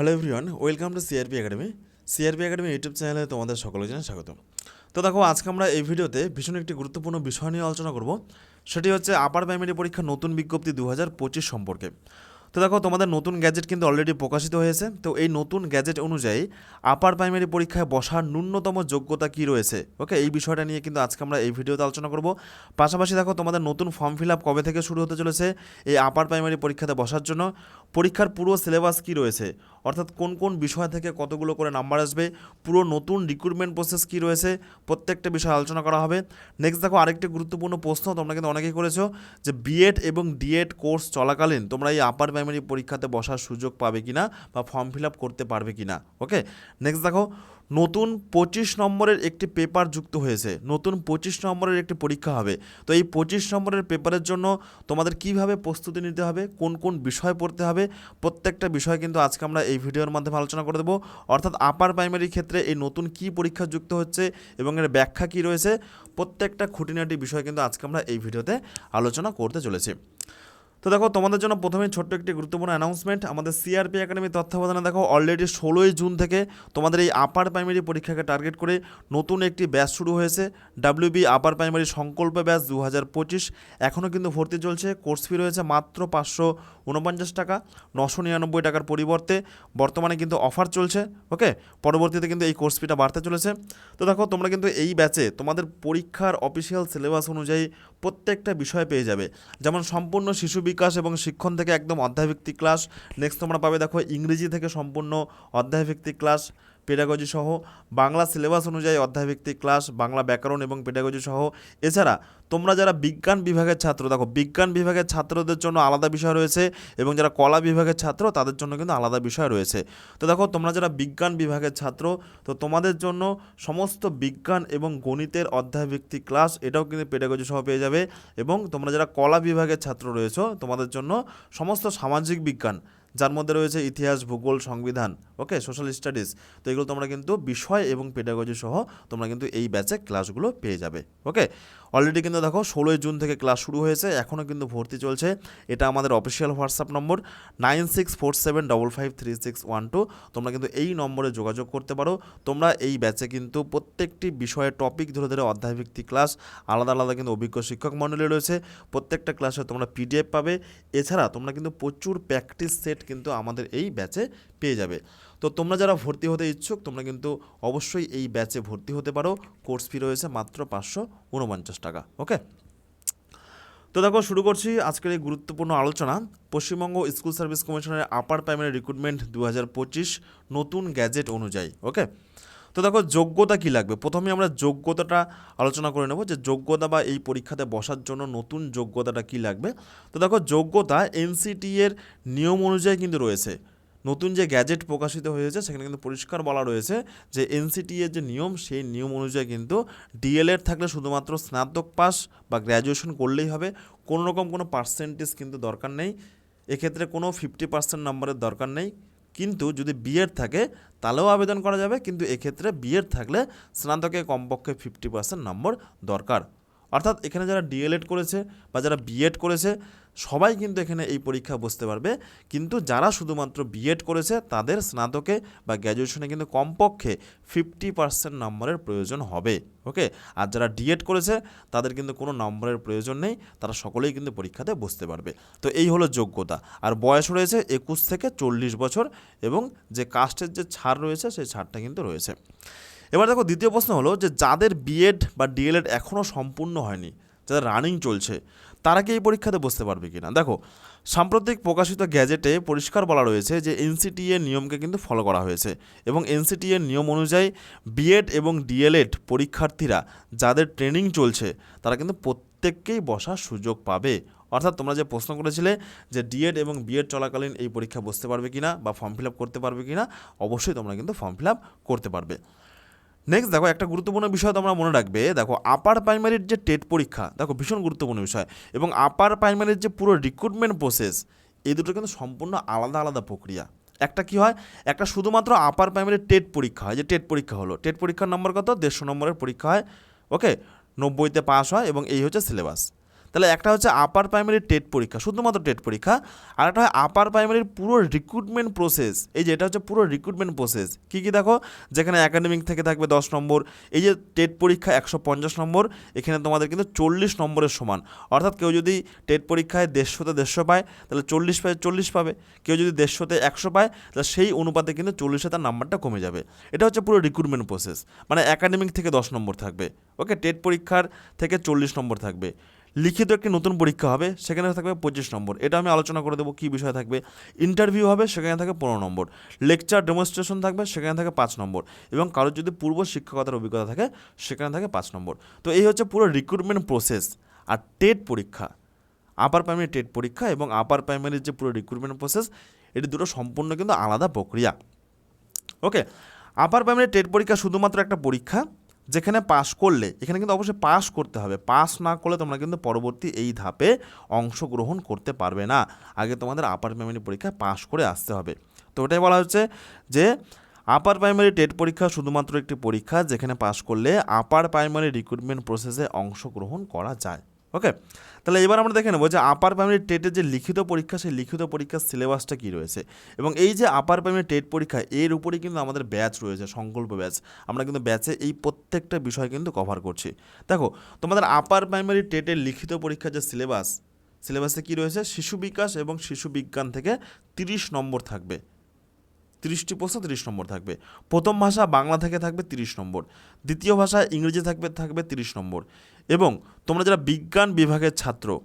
Hello everyone welcome to CRP academy CRP academy YouTube চ্যানেলে তোমাদের সকলের জন্য স্বাগত তো দেখো, আজকে আমরা এই ভিডিওতে ভীষণ একটি গুরুত্বপূর্ণ বিষয় নিয়ে আলোচনা করব। সেটি হচ্ছে আপার প্রাইমারি পরীক্ষা নতুন বিজ্ঞপ্তি দু হাজার পঁচিশ সম্পর্কে। তো দেখো, তোমাদের নতুন গ্যাজেট কিন্তু অলরেডি প্রকাশিত হয়েছে। তো এই নতুন গ্যাজেট অনুযায়ী আপার প্রাইমারি পরীক্ষায় বসার ন্যূনতম যোগ্যতা কী রয়েছে? ওকে এই বিষয়টা নিয়ে কিন্তু আজকে আমরা এই ভিডিওতে আলোচনা করব। পাশাপাশি দেখো, তোমাদের নতুন ফর্ম ফিল আপ কবে থেকে শুরু হতে চলেছে এই আপার প্রাইমারি পরীক্ষাতে বসার জন্য? পরীক্ষার পুরো সিলেবাস কী রয়েছে? অর্থাৎ কোন কোন বিষয় থেকে কতগুলো করে নাম্বার আসবে? পুরো নতুন রিক্রুটমেন্ট প্রসেস কী রয়েছে? প্রত্যেকটা বিষয় আলোচনা করা হবে। নেক্সট দেখো, আরেকটি গুরুত্বপূর্ণ প্রশ্ন তোমরা কিন্তু অনেকেই করেছ যে বিএড এবং ডিএড কোর্স চলাকালীন তোমরা এই আপার প্রাইমারি পরীক্ষাতে বসার সুযোগ পাবে কিনা বা ফর্ম ফিল আপ করতে পারবে কিনা, ওকে? নেক্সট দেখো, নতুন পঁচিশ নম্বরের একটি পেপার যুক্ত হয়েছে। নতুন পঁচিশ নম্বরের একটি পরীক্ষা হবে। তো এই পঁচিশ নম্বরের পেপারের জন্য তোমাদের কীভাবে প্রস্তুতি নিতে হবে, কোন কোন বিষয় পড়তে হবে, প্রত্যেকটা বিষয় কিন্তু আজকে আমরা এই ভিডিওর মাধ্যমে আলোচনা করে দেবো। অর্থাৎ আপার প্রাইমারি ক্ষেত্রে এই নতুন কি পরীক্ষা যুক্ত হচ্ছে এবং এর ব্যাখ্যা কী রয়েছে, প্রত্যেকটা খুঁটিনাটি বিষয় কিন্তু আজকে আমরা এই ভিডিওতে আলোচনা করতে চলেছি। তো দেখো, তোমাদের জন্য প্রথমে ছোট্ট একটি গুরুত্বপূর্ণ অ্যানাউন্সমেন্ট আমাদের সিআরপি একাডেমি তত্ত্বাবধানে দেখো অলরেডি ষোলোই জুন থেকে তোমাদের এই আপার প্রাইমারি পরীক্ষাকে টার্গেট করে নতুন একটি ব্যাচ শুরু হয়েছে। WB upper primary Sankalpa batch দু হাজার পঁচিশ। এখনও কিন্তু ভর্তি চলছে। কোর্স ফি রয়েছে মাত্র পাঁচশো উনপঞ্চাশ টাকা, নশো নিরানব্বই টাকার পরিবর্তে বর্তমানে কিন্তু অফার চলছে। ওকে? পরবর্তীতে কিন্তু এই কোর্স ফিটা বাড়তে চলেছে। তো দেখো, তোমরা কিন্তু এই ব্যাচে তোমাদের পরীক্ষার অফিসিয়াল সিলেবাস অনুযায়ী প্রত্যেকটা বিষয় পেয়ে যাবে। যেমন সম্পূর্ণ শিশু বিকাশ এবং শিক্ষণ থেকে একদম অধ্যায়ভিত্তিক ক্লাস নেক্সট তোমরা পাবে, দেখো, ইংরেজি থেকে সম্পূর্ণ অধ্যায়ভিত্তিক ক্লাস পেডাগজি সহ বাংলা সিলেবাস অনুযায়ী অধ্যায়ভিত্তিক ক্লাস বাংলা ব্যাকরণ এবং পেডাগজি সহ। এছাড়া তোমরা যারা বিজ্ঞান বিভাগের ছাত্র, দেখো বিজ্ঞান বিভাগের ছাত্রদের জন্য আলাদা বিষয় রয়েছে এবং যারা কলা বিভাগের ছাত্র, তাদের জন্য কিন্তু আলাদা বিষয় রয়েছে। তো দেখো তোমরা যারা বিজ্ঞান বিভাগের ছাত্র, তো তোমাদের জন্য সমস্ত বিজ্ঞান এবং গণিতের অধ্যায়ভিত্তিক ক্লাস এটাও কিন্তু পেডাগজি সহ পেয়ে যাবে এবং তোমরা যারা কলা বিভাগের ছাত্র রয়েছো, তোমাদের জন্য সমস্ত সামাজিক বিজ্ঞান যার মধ্যে রয়েছে ইতিহাস, ভূগোল, সংবিধান ওকে সোশ্যাল স্টাডিজ তো এগুলো তোমরা কিন্তু বিষয় এবং পেডাগজি সহ তোমরা কিন্তু এই ব্যাচে ক্লাসগুলো পেয়ে যাবে ওকে অলরেডি কিন্তু দেখো ষোলোই জুন থেকে ক্লাস শুরু হয়েছে, এখনও কিন্তু ভর্তি চলছে। এটা আমাদের official WhatsApp number nine six four seven double five three six one two তোমরা কিন্তু এই নম্বরে যোগাযোগ করতে পারো। তোমরা এই ব্যাচে কিন্তু প্রত্যেকটি বিষয়ে টপিক ধরে ধরে অধ্যায়ভিত্তিক ক্লাস আলাদা আলাদা কিন্তু অভিজ্ঞ শিক্ষক মণ্ডলী রয়েছে। প্রত্যেকটা ক্লাসে তোমরা পিডিএফ পাবে। এছাড়া তোমরা কিন্তু প্রচুর প্র্যাকটিস সেট কিন্তু আমাদের এই ব্যাচে পেয়ে যাবে। তো তোমরা যারা ভর্তি হতে ইচ্ছুক, তোমরা কিন্তু অবশ্যই এই ব্যাচে ভর্তি হতে পারো। কোর্স ফি রয়েছে মাত্র পাঁচশো উনপঞ্চাশ টাকা, ওকে? তো দেখো, শুরু করছি আজকের এই গুরুত্বপূর্ণ আলোচনা। পশ্চিমবঙ্গ স্কুল সার্ভিস কমিশনের আপার প্রাইমারি রিক্রুটমেন্ট দু হাজার পঁচিশ নতুন গ্যাজেট অনুযায়ী, ওকে? তো দেখো, যোগ্যতা কী লাগবে? প্রথমে আমরা যোগ্যতাটা আলোচনা করে নেব যে যোগ্যতা বা এই পরীক্ষাতে বসার জন্য নতুন যোগ্যতাটা কী লাগবে। তো দেখো, যোগ্যতা এনসিটি এর নিয়ম অনুযায়ী কিন্তু রয়েছে। নতুন যে গ্যাজেট প্রকাশিত হয়েছে, সেখানে কিন্তু পরিষ্কার বলা রয়েছে যে এনসিটি এর যে নিয়ম, সেই নিয়ম অনুযায়ী কিন্তু ডিএলএড থাকলে শুধুমাত্র স্নাতক পাস বা গ্র্যাজুয়েশন করলেই হবে। কোনো রকম কোনো পার্সেন্টেজ কিন্তু দরকার নেই। এক্ষেত্রে কোনো ফিফটি পার্সেন্ট নম্বরের দরকার নেই। কিন্তু যদি বিএড থাকে, তাহলেও আবেদন করা যাবে। কিন্তু এক্ষেত্রে বিএড থাকলে স্নাতকে কমপক্ষে ফিফটি পার্সেন্ট নম্বর দরকার। অর্থাৎ এখানে যারা ডিএলএড করেছে বা যারা বিএড করেছে সবাই কিন্তু এখানে এই পরীক্ষা বসতে পারবে। কিন্তু যারা শুধুমাত্র বিএড করেছে, তাদের স্নাতকে বা গ্র্যাজুয়েশনে কিন্তু কমপক্ষে ফিফটি পার্সেন্ট নম্বরের প্রয়োজন হবে ওকে আর যারা ডিএড করেছে, তাদের কিন্তু কোনো নম্বরের প্রয়োজন নেই, তারা সকলেই কিন্তু পরীক্ষাতে বসতে পারবে। তো এই হলো যোগ্যতা। আর বয়স রয়েছে একুশ থেকে চল্লিশ বছর এবং যে কাস্টের যে ছাড় রয়েছে, সেই ছাড়টা কিন্তু রয়েছে। এবার দেখো দ্বিতীয় প্রশ্ন হলো যে, যাদের বিএড বা ডিএলএড এখনও সম্পূর্ণ হয়নি, যাদের রানিং চলছে তারা কি এই পরীক্ষাতে বসতে পারবে কিনা? দেখো, সাম্প্রতিক প্রকাশিত গ্যাজেটে পরিষ্কার বলা রয়েছে যে এনসিটি এর নিয়মকে কিন্তু ফলো করা হয়েছে এবং এনসিটি এর নিয়ম অনুযায়ী বিএড এবং ডিএলএড পরীক্ষার্থীরা যাদের ট্রেনিং চলছে, তারা কিন্তু প্রত্যেককেই বসার সুযোগ পাবে। অর্থাৎ তোমরা যে প্রশ্ন করেছিলে যে ডিএড এবং বিএড চলাকালীন এই পরীক্ষা বসতে পারবে কিনা বা ফর্ম ফিল আপ করতে পারবে কিনা, অবশ্যই তোমরা কিন্তু ফর্ম ফিল আপ করতে পারবে। নেক্সট দেখো, একটা গুরুত্বপূর্ণ বিষয় তোমরা মনে রাখবে। দেখো আপার প্রাইমারির যে টেট পরীক্ষা, দেখো, ভীষণ গুরুত্বপূর্ণ বিষয়। এবং আপার প্রাইমারির যে পুরো রিক্রুটমেন্ট প্রসেস এই দুটো কিন্তু সম্পূর্ণ আলাদা আলাদা প্রক্রিয়া। একটা কি হয়? একটা শুধুমাত্র আপার প্রাইমারির টেট পরীক্ষা হয়, যে টেট পরীক্ষা হলো। টেট পরীক্ষার নম্বর কত? দেড়শো নম্বরের পরীক্ষা হয় ওকে নব্বইতে পাস হয় এবং এই হচ্ছে সিলেবাস তাহলে একটা হচ্ছে আপার প্রাইমারি টেট পরীক্ষা, শুধুমাত্র টেট পরীক্ষা, আর একটা হয় আপার প্রাইমারির পুরো রিক্রুটমেন্ট প্রসেস এই যে এটা হচ্ছে পুরো রিক্রুটমেন্ট প্রসেস কী কী দেখো? যেখানে একাডেমিক থেকে থাকবে দশ নম্বর, এই যে টেট পরীক্ষা একশো পঞ্চাশ নম্বর, এখানে তোমাদের কিন্তু চল্লিশ নম্বরের সমান, অর্থাৎ কেউ যদি টেট পরীক্ষায় দেড়শোতে দেড়শো পায়, তাহলে চল্লিশ পায় চল্লিশ পাবে, কেউ যদি দেড়শোতে একশো পায়, তাহলে সেই অনুপাতে কিন্তু চল্লিশে তার নাম্বারটা কমে যাবে, এটা হচ্ছে পুরো রিক্রুটমেন্ট প্রসেস মানে একাডেমিক থেকে দশ নম্বর থাকবে ওকে টেট পরীক্ষার থেকে চল্লিশ নম্বর থাকবে লিখিত একটি নতুন পরীক্ষা হবে, সেখানে থাকবে পঁচিশ নম্বর। এটা আমি আলোচনা করে দেবো কী বিষয় থাকবে। ইন্টারভিউ হবে, সেখানে থাকে পনেরো নম্বর। লেকচার ডেমনস্ট্রেশন থাকবে, সেখানে থাকে পাঁচ নম্বর। এবং কারোর যদি পূর্ব শিক্ষকতার অভিজ্ঞতা থাকে, সেখানে থাকে পাঁচ নম্বর। তো এই হচ্ছে পুরো রিক্রুটমেন্ট প্রসেস আর টেট পরীক্ষা। আপার প্রাইমারি টেট পরীক্ষা এবং আপার প্রাইমারির যে পুরো রিক্রুটমেন্ট প্রসেস এটি দুটো সম্পূর্ণ কিন্তু আলাদা প্রক্রিয়া। ওকে আপার প্রাইমারি টেট পরীক্ষা শুধুমাত্র একটা পরীক্ষা যেখানে পাশ করলে, এখানে কিন্তু অবশ্যই পাস করতে হবে। পাস না করলে তোমরা কিন্তু পরবর্তী এই ধাপে অংশগ্রহণ করতে পারবে না। আগে তোমাদের আপার প্রাইমারি পরীক্ষায় পাশ করে আসতে হবে। তো ওটাই বলা হচ্ছে যে আপার প্রাইমারি টেট পরীক্ষা শুধুমাত্র একটি পরীক্ষা যেখানে পাশ করলে আপার প্রাইমারি রিক্রুটমেন্ট প্রসেসে অংশগ্রহণ করা যায়। ওকে তাহলে এবার আমরা দেখে নেব যে আপার প্রাইমারি টেটের যে লিখিত পরীক্ষা, সেই লিখিত পরীক্ষার সিলেবাসটা কী রয়েছে? এবং এই যে আপার প্রাইমারি টেট পরীক্ষা, এর উপরেই কিন্তু আমাদের ব্যাচ রয়েছে, সংকল্প ব্যাচ আমরা কিন্তু ব্যাচে এই প্রত্যেকটা বিষয় কিন্তু কভার করছি। দেখো, তোমাদের আপার প্রাইমারি টেটের লিখিত পরীক্ষার যে সিলেবাস সিলেবাসে কী রয়েছে? শিশু বিকাশ এবং শিশু বিজ্ঞান থেকে তিরিশ নম্বর থাকবে। তিরিশটি প্রশ্ন তিরিশ নম্বর থাকবে। প্রথম ভাষা বাংলা থেকে থাকবে তিরিশ নম্বর। দ্বিতীয় ভাষা ইংরেজি থাকবে থাকবে তিরিশ নম্বর। এবং তোমরা যারা বিজ্ঞান বিভাগের ছাত্র,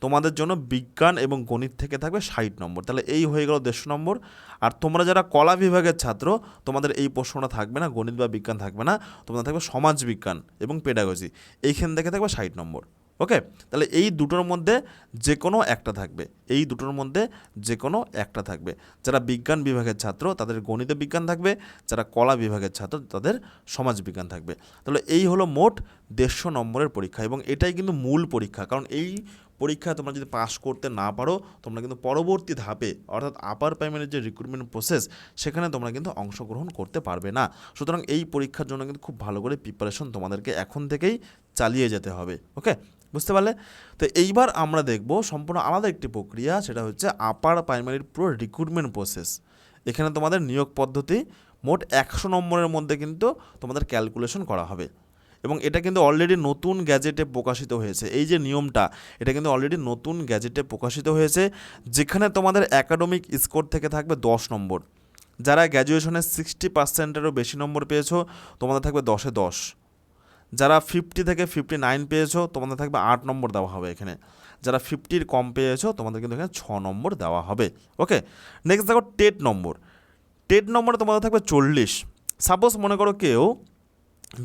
তোমাদের জন্য বিজ্ঞান এবং গণিত থেকে থাকবে ষাট নম্বর। তাহলে এই হয়ে গেল দেড়শো নম্বর। আর তোমরা যারা কলা বিভাগের ছাত্র, তোমাদের এই প্রশ্নটা থাকবে না, গণিত বা বিজ্ঞান থাকবে না। তোমাদের থাকবে সমাজ বিজ্ঞান এবং পেডাগজি এইখান থেকে থাকবে ষাট নম্বর। ওকে তাহলে এই দুটোর মধ্যে যে কোনো একটা থাকবে। এই দুটোর মধ্যে যে কোনো একটা থাকবে। যারা বিজ্ঞান বিভাগের ছাত্র, তাদের গণিত বিজ্ঞান থাকবে। যারা কলা বিভাগের ছাত্র, তাদের সমাজ বিজ্ঞান থাকবে। তাহলে এই হলো মোট দেড়শো নম্বরের পরীক্ষা এবং এটাই কিন্তু মূল পরীক্ষা। কারণ এই পরীক্ষা তোমরা যদি পাশ করতে না পারো, তোমরা কিন্তু পরবর্তী ধাপে, অর্থাৎ আপার প্রাইমারির যে রিক্রুটমেন্ট প্রসেস সেখানে তোমরা কিন্তু অংশগ্রহণ করতে পারবে না। সুতরাং এই পরীক্ষার জন্য কিন্তু খুব ভালো করে প্রিপারেশন তোমাদেরকে এখন থেকেই চালিয়ে যেতে হবে। ওকে বুঝতে পারলে? তো এইবার আমরা দেখব সম্পূর্ণ আলাদা একটি প্রক্রিয়া, সেটা হচ্ছে আপার প্রাইমারির পুরো রিক্রুটমেন্ট প্রসেস এখানে তোমাদের নিয়োগ পদ্ধতি মোট একশো নম্বরের মধ্যে কিন্তু তোমাদের ক্যালকুলেশন করা হবে। এবং এটা কিন্তু অলরেডি নতুন গ্যাজেটে প্রকাশিত হয়েছে। এই যে নিয়মটা, এটা কিন্তু অলরেডি নতুন গ্যাজেটে প্রকাশিত হয়েছে, যেখানে তোমাদের একাডেমিক স্কোর থেকে থাকবে দশ নম্বর। যারা গ্র্যাজুয়েশনে সিক্সটি পার্সেন্টেরও বেশি নম্বর পেয়েছ, তোমাদের থাকবে দশে দশ। যারা ফিফটি থেকে ফিফটি নাইন পেয়েছ, তোমাদের থাকবে আট নম্বর দেওয়া হবে এখানে। যারা ফিফটির কম পেয়েছ, তোমাদের কিন্তু এখানে ছ নম্বর দেওয়া হবে। ওকে? নেক্সট দেখো টেট নম্বর। টেট নম্বরে তোমাদের থাকবে চল্লিশ। সাপোজ মনে করো কেউ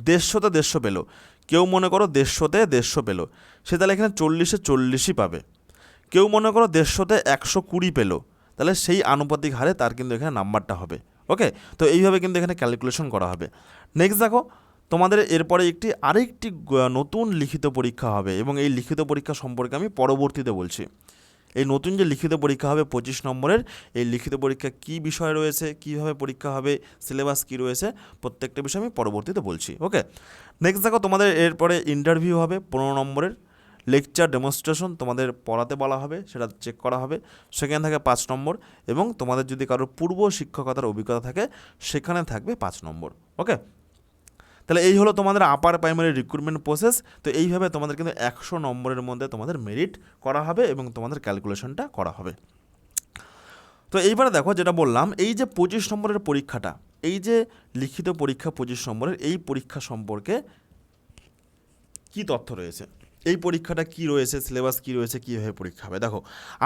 দেড়শোতে দেড়শো পেল। কেউ মনে করো দেড়শোতে দেড়শো পেল। সে তাহলে এখানে চল্লিশে চল্লিশই পাবে। কেউ মনে করো দেড়শোতে একশো কুড়ি পেল। তাহলে সেই আনুপাতিক হারে তার কিন্তু এখানে নাম্বারটা হবে। ওকে? তো এইভাবে কিন্তু এখানে ক্যালকুলেশন করা হবে। নেক্সট দেখো তোমাদের এরপরে একটি, আরেকটি নতুন লিখিত পরীক্ষা হবে এবং এই লিখিত পরীক্ষা সম্পর্কে আমি পরবর্তীতে বলছি। এই নতুন যে লিখিত পরীক্ষা হবে পঁচিশ নম্বরের, এই লিখিত পরীক্ষা কী বিষয় রয়েছে, কীভাবে পরীক্ষা হবে, সিলেবাস কী রয়েছে, প্রত্যেকটা বিষয় আমি পরবর্তীতে বলছি, ওকে? নেক্সট দেখো, তোমাদের এরপরে ইন্টারভিউ হবে পনেরো নম্বরের লেকচার ডেমনস্ট্রেশন তোমাদের পড়াতে বলা হবে, সেটা চেক করা হবে। সেখানে থাকে পাঁচ নম্বর এবং তোমাদের যদি কারোর পূর্ব শিক্ষকতার অভিজ্ঞতা থাকে, সেখানে থাকবে পাঁচ নম্বর, ওকে? তাহলে এই হলো তোমাদের আপার প্রাইমারি রিক্রুটমেন্ট প্রসেস তো এইভাবে তোমাদের কিন্তু একশো নম্বরের মধ্যে তোমাদের মেরিট করা হবে এবং তোমাদের ক্যালকুলেশনটা করা হবে। তো এইবারে দেখো যেটা বললাম, এই যে পঁচিশ নম্বরের পরীক্ষাটা, এই যে লিখিত পরীক্ষা পঁচিশ নম্বরের, এই পরীক্ষা সম্পর্কে কি তথ্য রয়েছে? এই পরীক্ষাটা কি রয়েছে? সিলেবাস কি রয়েছে? কীভাবে পরীক্ষা হবে? দেখো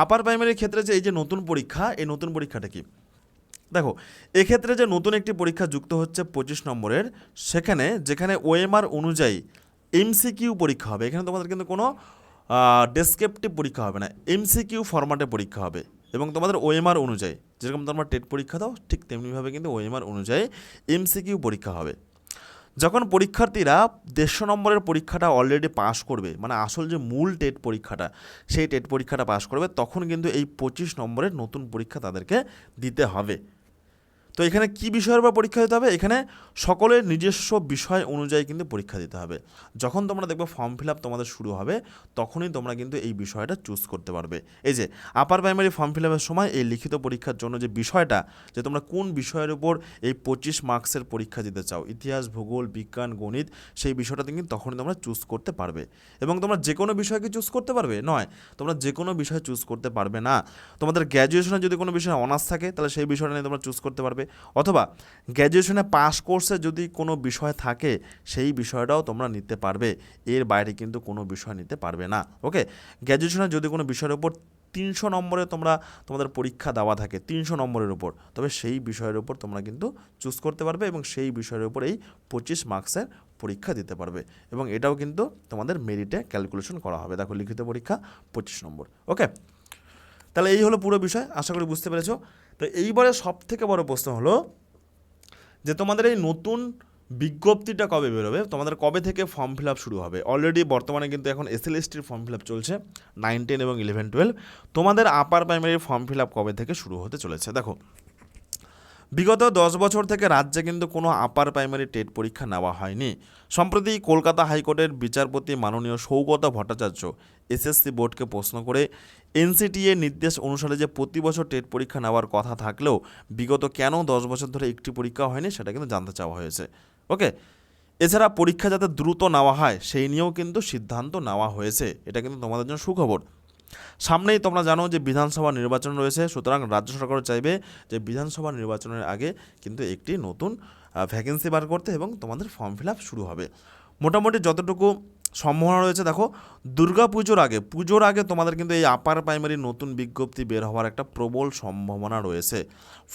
আপার প্রাইমারির ক্ষেত্রে যে এই যে নতুন পরীক্ষা, এই নতুন পরীক্ষাটা কি? দেখো, এক্ষেত্রে যে নতুন একটি পরীক্ষা যুক্ত হচ্ছে পঁচিশ নম্বরের, সেখানে, যেখানে ওএমআর অনুযায়ী এমসিকিউ পরীক্ষা হবে। এখানে তোমাদের কিন্তু কোনো ডেসক্রিপটিভ পরীক্ষা হবে না। এমসিকিউ ফরম্যাটে পরীক্ষা হবে এবং তোমাদের ওএমআর অনুযায়ী, যেরকম তোমরা টেট পরীক্ষা দাও, ঠিক তেমনিভাবে কিন্তু ওএমআর অনুযায়ী এমসিকিউ পরীক্ষা হবে। যখন পরীক্ষার্থীরা দেড়শো নম্বরের পরীক্ষাটা অলরেডি পাশ করবে মানে আসল যে মূল টেট পরীক্ষাটা, সেই টেট পরীক্ষাটা পাশ করবে, তখন কিন্তু এই পঁচিশ নম্বরের নতুন পরীক্ষা তাদেরকে দিতে হবে। তো এখানে কি বিষয়ের উপর পরীক্ষা দিতে হবে? এখানে সকলের নিজস্ব বিষয় অনুযায়ী কিন্তু পরীক্ষা দিতে হবে। যখন তোমরা দেখবে ফর্ম ফিল আপ তোমাদের শুরু হবে, তখনই তোমরা কিন্তু এই বিষয়টা চুজ করতে পারবে। এই যে আপার প্রাইমারি ফর্ম ফিল আপের সময় এই লিখিত পরীক্ষার জন্য যে বিষয়টা, যে তোমরা কোন বিষয়ের উপর এই পঁচিশ মার্কসের পরীক্ষা দিতে চাও, ইতিহাস, ভূগোল, বিজ্ঞান, গণিত, সেই বিষয়টা কিন্তু তখনই তোমরা চুজ করতে পারবে। এবং তোমরা যে কোনো বিষয়কে চুজ করতে পারবে? নয়। তোমরা যে কোনো বিষয় চুজ করতে পারবে না। তোমাদের গ্র্যাজুয়েশনে যদি কোনো বিষয়ে অনার্স থাকে, তাহলে সেই বিষয়টা নিয়ে তোমরা চুজ করতে পারবে। অথবা গ্র্যাজুয়েশনে পাস কোর্সে যদি কোনো বিষয় থাকে, সেই বিষয়টাও তোমরা নিতে পারবে। এর বাইরে কিন্তু কোনো বিষয় নিতে পারবে না। ওকে গ্র্যাজুয়েশনে যদি কোনো বিষয়ের উপর তিনশো নম্বরে তোমরা তোমাদের পরীক্ষা দেওয়া থাকে, তিনশো নম্বরের উপর, তবে সেই বিষয়ের উপর তোমরা কিন্তু চুজ করতে পারবে এবং সেই বিষয়ের উপর এই পঁচিশ মার্কসের পরীক্ষা দিতে পারবে। এবং এটাও কিন্তু তোমাদের মেরিটে ক্যালকুলেশন করা হবে। দেখো লিখিত পরীক্ষা পঁচিশ নম্বর। ওকে তাহলে এই হলো পুরো বিষয়। আশা করি বুঝতে পেরেছ। তো এইবারে সব থেকে বড় প্রশ্ন হলো যে তোমাদের এই নতুন বিজ্ঞপ্তিটা কবে বেরোবে? তোমাদের কবে থেকে ফর্ম ফিল আপ শুরু হবে? অলরেডি বর্তমানে কিন্তু এখন এসএলএসটির ফর্ম ফিল আপ চলছে নাইন টেন এবং ইলেভেন টুয়েলভ তোমাদের আপার প্রাইমারির ফর্ম ফিল আপ কবে থেকে শুরু হতে চলেছে? দেখো বিগত দশ বছর থেকে রাজ্যে কিন্তু কোনো আপার প্রাইমারি টেট পরীক্ষা নেওয়া হয়নি। সম্প্রতি কলকাতা হাইকোর্টের বিচারপতি মাননীয় সৌগত ভট্টাচার্য এসএসসি বোর্ডকে প্রশ্ন করে, এনসিটিএ নির্দেশ অনুসারে যে প্রতি বছর টেট পরীক্ষা নেওয়ার কথা থাকলেও বিগত কেন দশ বছর ধরে একটি পরীক্ষা হয়নি সেটা কিন্তু জানতে চাওয়া হয়েছে। ওকে, এছাড়া পরীক্ষা যাতে দ্রুত নেওয়া হয় সেই নিয়েও কিন্তু সিদ্ধান্ত নেওয়া হয়েছে। এটা কিন্তু তোমাদের জন্য সুখবর। সামনেই তোমরা জানো যে বিধানসভা নির্বাচন রয়েছে, সুতরাং রাজ্য সরকারও চাইবে যে বিধানসভা নির্বাচনের আগে কিন্তু একটি নতুন ভ্যাকেন্সি বার করতে এবং তোমাদের ফর্ম ফিল শুরু হবে। মোটামুটি যতটুকু সম্ভাবনা রয়েছে, দেখো, দুর্গা পুজোর আগে পুজোর আগে তোমাদের কিন্তু এই আপার প্রাইমারি নতুন বিজ্ঞপ্তি বের হওয়ার একটা প্রবল সম্ভাবনা রয়েছে।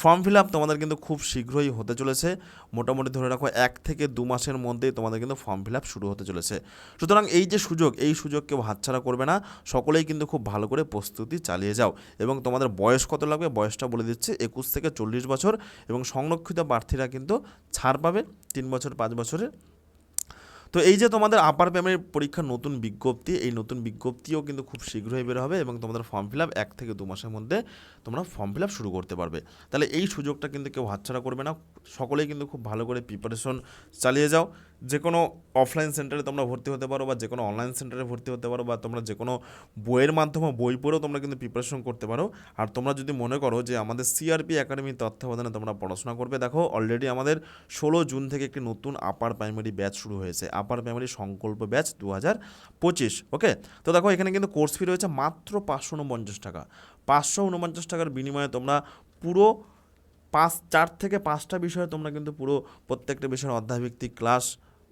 ফর্ম ফিল আপ তোমাদের কিন্তু খুব শীঘ্রই হতে চলেছে। মোটামুটি ধরে রাখো, এক থেকে দু মাসের মধ্যেই তোমাদের কিন্তু ফর্ম ফিল আপ শুরু হতে চলেছে। সুতরাং এই যে সুযোগ, এই সুযোগ কেউ হাতছাড়া করবে না। সকলেই কিন্তু খুব ভালো করে প্রস্তুতি চালিয়ে যাও এবং তোমাদের বয়স কত লাগবে, বয়সটা বলে দিচ্ছে, একুশ থেকে চল্লিশ বছর এবং সংরক্ষিত প্রার্থীরা কিন্তু ছাড় পাবে তিন বছর, পাঁচ বছরের তো এই যে তোমাদের আপার প্রাইমারি পরীক্ষার নতুন বিজ্ঞপ্তি, এই নতুন বিজ্ঞপ্তিও কিন্তু খুব শীঘ্রই বের হবে এবং তোমাদের ফর্ম ফিল আপ এক থেকে দু মাসের মধ্যে তোমরা ফর্ম ফিল আপ শুরু করতে পারবে। তাহলে এই সুযোগটা কিন্তু কেউ হাতছাড়া করবে না। সকলেই কিন্তু খুব ভালো করে প্রিপারেশন চালিয়ে যাও। যে কোনো অফলাইন সেন্টারে তোমরা ভর্তি হতে পারো বা যে কোনো অনলাইন সেন্টারে ভর্তি হতে পারো বা তোমরা যে কোনো বইয়ের মাধ্যমে, বই পড়েও তোমরা কিন্তু প্রিপারেশন করতে পারো। আর তোমরা যদি মনে করো যে আমাদের সিআরপি একাডেমির তত্ত্বাবধানে তোমরা পড়াশোনা করবে, দেখো অলরেডি আমাদের ষোলো জুন থেকে একটি নতুন আপার প্রাইমারি ব্যাচ শুরু হয়েছে। আপার প্রাইমারি সংকল্প ব্যাচ দু হাজার পঁচিশ ওকে তো দেখো এখানে কিন্তু কোর্স ফি রয়েছে মাত্র পাঁচশো উনপঞ্চাশ টাকা। পাঁচশো উনপঞ্চাশ টাকার বিনিময়ে তোমরা পুরো পাঁচ, চার থেকে পাঁচটা বিষয়ে তোমরা কিন্তু পুরো প্রত্যেকটা বিষয়ের অধ্যায়ভিত্তিক ক্লাস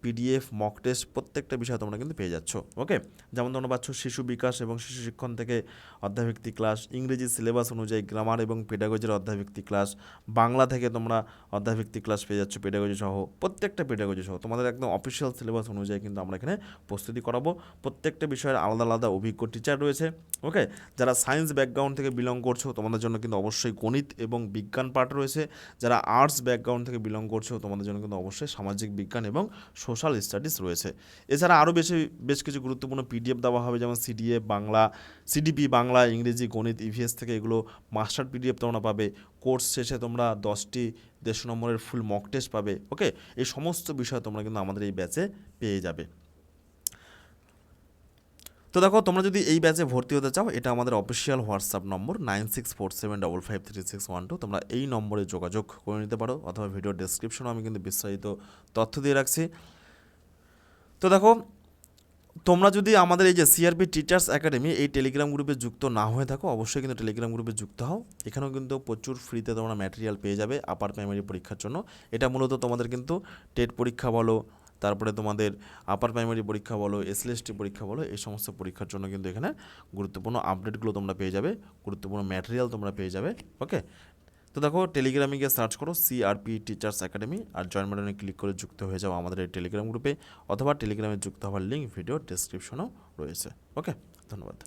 পিডিএফ মক টেস্ট প্রত্যেকটা বিষয় তোমরা কিন্তু পেয়ে যাচ্ছ ওকে যেমন তোমরা পাচ্ছ শিশু বিকাশ এবং শিশু শিক্ষণ থেকে অধ্যায়ভিত্তিক ক্লাস, ইংরেজি সিলেবাস অনুযায়ী গ্রামার এবং পেডাগজির অধ্যায়ভিত্তিক ক্লাস। বাংলা থেকে তোমরা অধ্যায়ভিত্তিক ক্লাস পেয়ে যাচ্ছ পেডাগজি সহ, প্রত্যেকটা পেডাগজি সহ। তোমাদের একদম অফিসিয়াল সিলেবাস অনুযায়ী কিন্তু আমরা এখানে প্রস্তুতি করাবো। প্রত্যেকটা বিষয়ের আলাদা আলাদা অভিজ্ঞ টিচার রয়েছে ওকে যারা সায়েন্স ব্যাকগ্রাউন্ড থেকে বিলং করছ, তোমাদের জন্য কিন্তু অবশ্যই গণিত এবং বিজ্ঞান পাঠ রয়েছে। যারা আর্টস ব্যাকগ্রাউন্ড থেকে বিলং করছ, তোমাদের জন্য কিন্তু অবশ্যই সামাজিক বিজ্ঞান এবং সোশ্যাল স্টাডিজ রয়েছে। এছাড়া আরও বেশি, বেশ কিছু গুরুত্বপূর্ণ পিডিএফ দেওয়া হবে, যেমন সিডিএফ বাংলা সিডিপি বাংলা, ইংরেজি, গণিত ইভিএস থেকে এগুলো মাস্টার পিডিএফ তোমরা পাবে। কোর্স শেষে তোমরা দশটি দেড়শো নম্বরের ফুল মক টেস্ট পাবে ওকে এই সমস্ত বিষয় তোমরা কিন্তু আমাদের এই ব্যাচে পেয়ে যাবে। তো দেখো, তোমরা যদি এই ব্যাচে ভর্তি হতে চাও, এটা আমাদের official WhatsApp number nine six four seven double five three six one two তোমরা এই নম্বরে যোগাযোগ করে নিতে পারো, অথবা ভিডিও ডেসক্রিপশনে আমি কিন্তু বিস্তারিত তথ্য দিয়ে রাখছি। তো দেখো তোমরা যদি আমাদের এই যে সিআরপি টিচার্স একাডেমি এই টেলিগ্রাম গ্রুপে যুক্ত না হয়ে থাকো, অবশ্যই কিন্তু টেলিগ্রাম গ্রুপে যুক্ত হও। এখানেও কিন্তু প্রচুর ফ্রিতে তোমরা ম্যাটেরিয়াল পেয়ে যাবে আপার প্রাইমারি পরীক্ষার জন্য। এটা মূলত তোমাদের কিন্তু টেট পরীক্ষা বলো, তারপরে তোমাদের আপার প্রাইমারি পরীক্ষা বলো এসএলএসটি পরীক্ষা বলো, এই সমস্ত পরীক্ষার জন্য কিন্তু এখানে গুরুত্বপূর্ণ আপডেটগুলো তোমরা পেয়ে যাবে, গুরুত্বপূর্ণ ম্যাটেরিয়াল তোমরা পেয়ে যাবে ওকে তো দেখো টেলিগ্রামে গিয়ে সার্চ করো সিআরপি টিচার্স একাডেমি আর জয়েন বাটনে ক্লিক করে যুক্ত হয়ে যাও আমাদের এই টেলিগ্রাম গ্রুপে অথবা টেলিগ্রামে যুক্ত হওয়ার লিঙ্ক ভিডিও ডেসক্রিপশনেও রয়েছে। ওকে ধন্যবাদ।